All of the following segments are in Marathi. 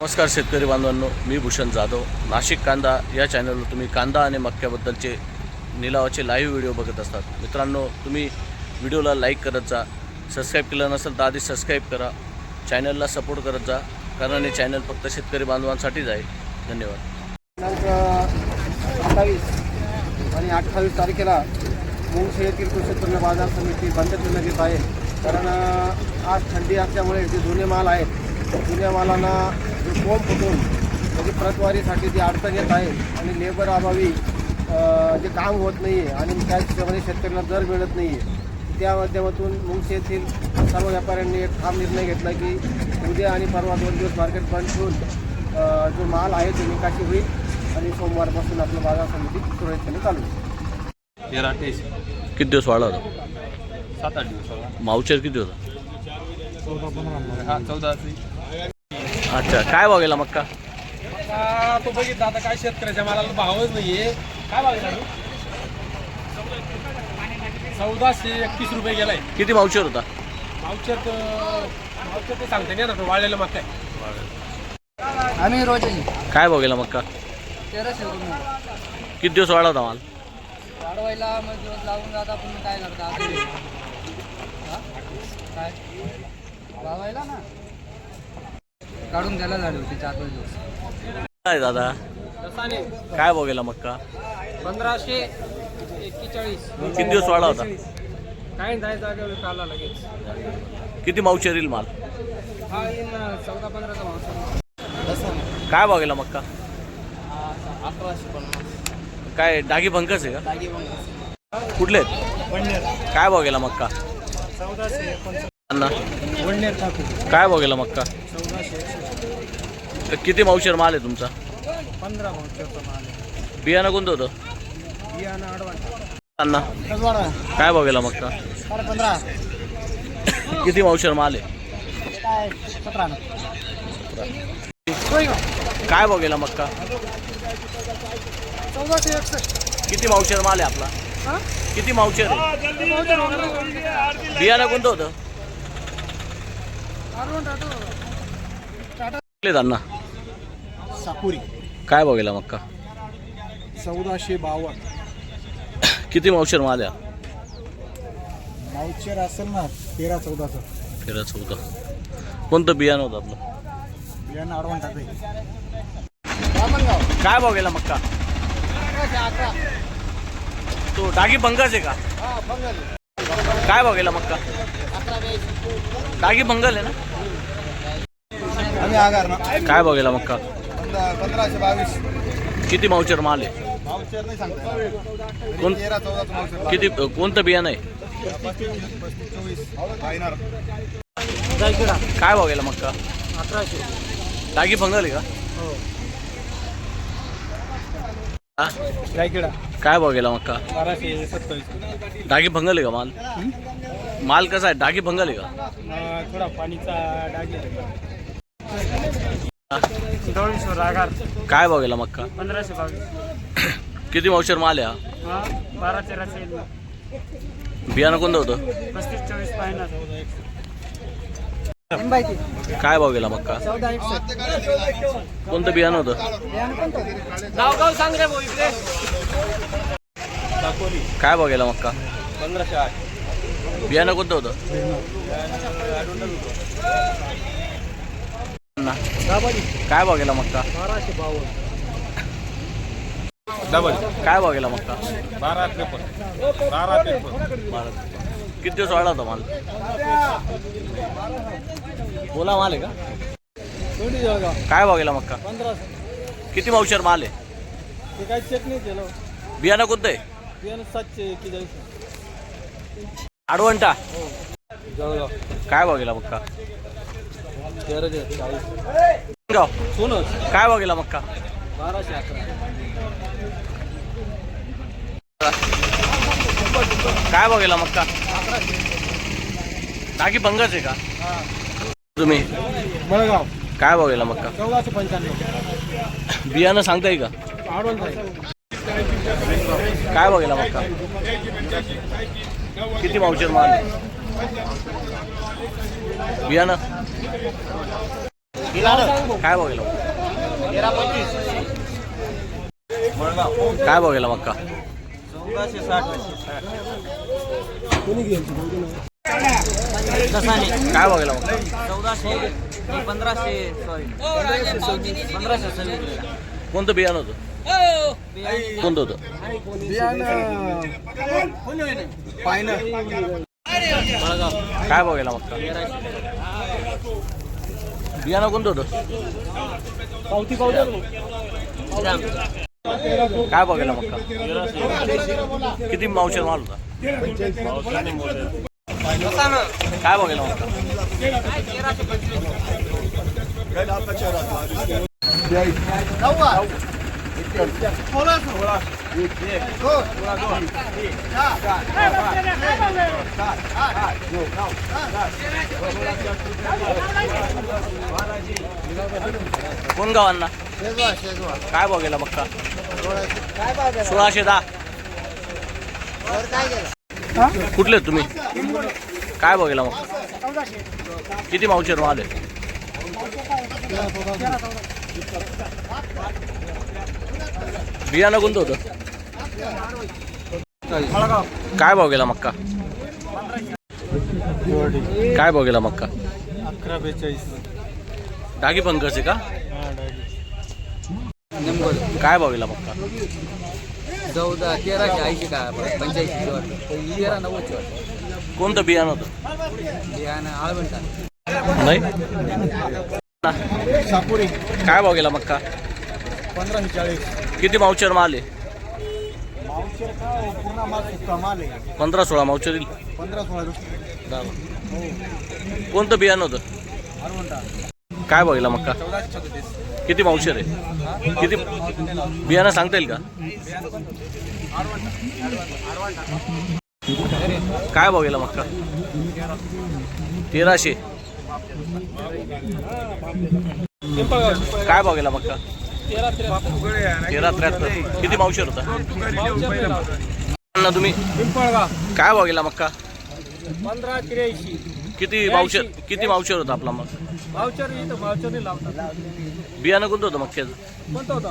नमस्कार शेतकरी बांधवांनो मी भूषण जाधव. नाशिक कांदा या चॅनलवर तुम्ही कांदा आणि मक्क्याबद्दलचे निलावाचे लाईव्ह व्हिडिओ बघत असतात. मित्रांनो तुम्ही व्हिडिओला लाईक करत जा. सबस्क्राईब केलं नसेल तर आधी सबस्क्राईब करा. चॅनलला सपोर्ट करत जा कारण हे चॅनल फक्त शेतकरी बांधवांसाठीच आहे. धन्यवाद. अठ्ठावीस आणि अठ्ठावीस तारखेला मुंगशी येथील कृषी उत्पन्न बाजार समिती बंद करण्यात येत आहे. कारण आज थंडी असल्यामुळे जे जुने माल आहेत जुन्या मालांना कोंब फुटून म्हणजे प्रतवारीसाठी जी अडचण येत आहे आणि लेबर अभावी जे काम होत नाही आहे आणि त्या हिशोबाने शेतकऱ्यांना दर मिळत नाही आहे त्या माध्यमातून मुंगशी येथील सर्व व्यापाऱ्यांनी एक ठाम निर्णय घेतला की उद्या आणि परवा दोन दिवस मार्केट बंद ठेवून जो माल आहे तो निकाशी होईल आणि सोमवारपासून आपलं बाजार समिती सुरळीतपणे चालू होईल. तेरा अठ्ठावीस किती दिवस वाढला होता सात आठ दिवस बघा. मावचर किती होता हा चौदा अच्छा काय भाव गेला मक्का? आता तो बघितला आता काय शेतकऱ्याच्या मालाला भावच नाहीये. काय बघितला तू? चौदाशे एकतीस रुपये गेलाय. किती मावचर होता? मावचर मावचर ते सांगते नाही ना तो वाळलेलं मग काय आम्ही रोज. काय भाव गेला मक्का? तेराशे रुपये किती दिवस वाढला होता माल? वाढवायला मग दिवस लागून जात आपण काय करता? काय? वाढवायला ना. काढून द्यायला झाली होती चार पाच दिवस. काय दादा? काय भाव गेला मक्का? पंधराशे एक्केचाळीस. किती दिवस वाढला होता? काय जायचं जागेवर काढला लगेच. किती मावचर येईल माल? हा येईन चौदा पंधराचा माणूस काय भाव गेला मक्का अकराशे पन्नास. काय डागी भंकस आहे का? कुठले आहेत? काय भाव गेला मक्का? चौदाशे काय भाव गेला मक्का? तर किती मावशर माल आहे तुमचा? पंधरा बियाणं कोणतं होतं? अण्णा? काय भाव गेला मक्का? किती मावशर माल आहे? काय? भाव गेला मक्का? किती मावशर माल आहे आपला? किती मावशर आहे? बियाणं कोणतं होतं? अण्णा साकुरी काय गेला मक्का? चौदाशे बावन्न. किती मावशर माल आहे? मावचेर असेल ना तेरा चौदाचं. फिरायचं होतं कोणतं बियाणं होतं आपलं? बियाणं अडवण टाकाय काय गेला मक्का? अकरा तो डागी भंगाच आहे का? हा बंगाल काय गेला मक्का? अकरा डागी भंगल आहे ना? आम्ही आगार ना. काय गेला मक्का? पंधराशे बावीस. किती मावचर माल आहे? मावचेर नाही सांगता कोण? तेरा चौदाचं मावचेर किती कोणतं बियाणं आहे? पस्तीस चोवीस फायनर काय गेला मक्का? अकराशे डागी भंगल आहे का? हो. हा? काय मक्का? बाराशे सत्तावीस. डागी भंगल आहे का माल? माल कसा आहे? डागी भंगल आहे का? थोडा पाणीचा डाग काय भाव गेला मक्का? पंधराशे बावीस किती मावशर माल आहे हा? हा बारा तेराशे बियाणं कोणतं होतं? पस्तीस चोवीस पाहिजे काय भाव गेला मक्का? कोणतं बियाणं होतं? नाव गाव सांग रे भाऊ इकडे. काय भाव गेला मक्का? पंधराशे आठ. बियाणं कोणतं होतं? ना. काय भाव गेला मक्का? बाराशे बावन्न. डबल काय भाव गेला मक्का? बारा त्रेपन्न. बारा त्रेपन्न. बारा. किती दिवस वाढला होता माल? ओला माल आहे का? काय भाव गेला मक्का? किती मावशर माल आहे? ते काही चेक नाही केलं. बियाणं कोणतं आहे? बियाणं सातशे आडवंटा. काय भाव गेला मक्का गाव सोनच. काय भाव गेला मक्का? बाराशे अकरा. काय भाव गेला मक्का टाकी भंगच आहे का? तुम्ही? काय भाव गेला मक्का? चौदाशे पंच्याण्णव. बियाणं सांगताय का? काय गेला मक्का किती मावशर माल? बियाणं? काय बघायला काय बघायला मक्का काय बघायला मक्का चौदाशे पंधराशे सॉरी पंधराशे सव्वीस. कोणतं बियाणं होतं? कोणतं होतं? काय बघायला मक्का बियाणं कोणतं होतं काय बघायला मक्का किती मावशेर माल होता? काय बघायला मक्का कोण गावांना? काय बघायला मक्का? सोळाशे दहा. कुठले तुम्ही? काय बघायला मग किती मावशेर माल आहे बियाणं कोणतं होतं? काय भाव गेला मक्का? काय भाव गेला मक्का? अकरा बेचाळीस. डागी पंकज आहे का? काय भाव गेला मक्का? चौदा तेराशे ऐंशी का? पंच्याऐंशी वाटतं. तेरा नव्वदची वाटतं. कोणतं बियाणं होतं? बियाणं आळवंटा. नाही? काय भाव गेला मक्का? पंधराशे चाळीस. किती मावचर माल आहे? मावशेर पुन्हा माल सुका माल आहे. पंधरा सोळा मावचर येईल. पंधरा सोळा दहा. कोणतं बियाणं होतं? काय बघितला मक्का? चौदाशे छत्तीस. किती मावशर आहे? किती बियाणं सांगता येईल का? काय बघितला मक्का? तेराशे. काय बघितला मक्का? तेरा त्र्याहत्तर. किती मावशर होता? तुम्ही? काय भाव गेला मक्का? पंधरा त्र्याऐंशी किती मावशर किती मावशर होता आपला मग भावचर इथं बियाणं कोणतं होतं मक्क्याचं? कोणतं होतं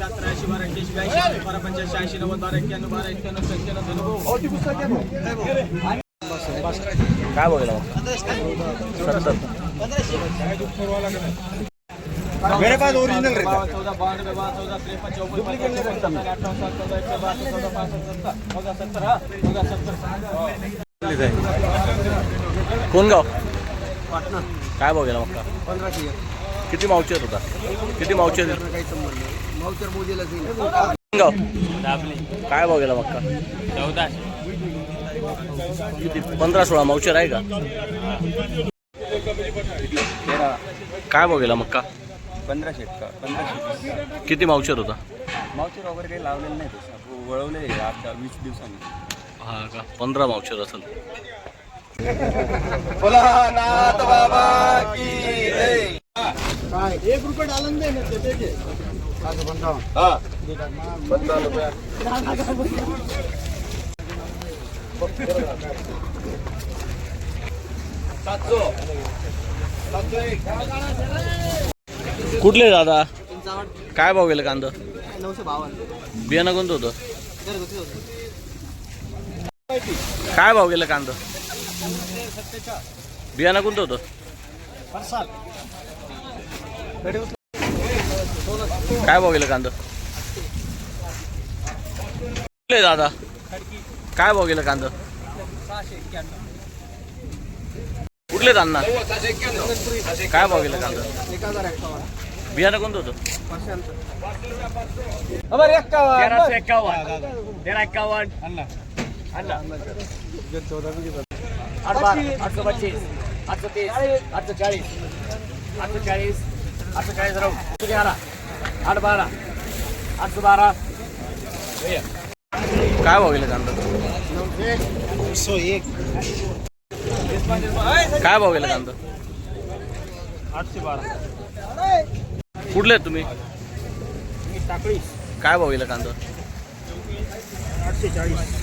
मेरे पास ओरिजिनल रहता चौदा बावन्न बावन्न चौदा त्रेपन्न चौपन्न पंचावन्न सत्तर अठ्ठावन्न चौदा एकशे बहात्तर चौदा पासष्ट सत्तर चौदा सत्तर हा चौदा सत्तर. कोण गाव? काय बघायला मग पंधराशे किती मावचर होता किती मावचर काही संबंध नाही काय मक्का? किती पंधरा सोळा मावचर आहे का? काय बघायला मक्का? पंधराशे का पंधराशे किती मावचर होता? मावचर वगैरे काही लावलेलं नाही तसं वळवले आता वीस दिवसांनी. हा का? पंधरा मावचर असेल. काय? एक रुपये डालन दे कुठले दादा? काय भाव गेलं कांदा? नऊशे बावन्न. बियाणं कोणतं होतं? काय भाव गेलं कांदा? बियाणं कोणतं होतं? काय भाव गेलं कांदा दादा? काय भाव गेलं कांदा? कुठले अण्णा काय भाव गेलं कांदा? बियाणं कोणतं होतं? एक्कावन्न. तेरा एक्कावन्न. आठशे पच्चीस आठशे तीस. आठशे चाळीस. आठशे चाळीस. आठशे चाळीस राहू. किती आला? आठ बारा. आठशे बारा. काय भाव गेले कांदा? सो एक. काय भाव गेले कांदा आठशे बारा. कुठले आहेत तुम्ही? टाकळी काय भाव गेला कांदा आठशे चाळीस.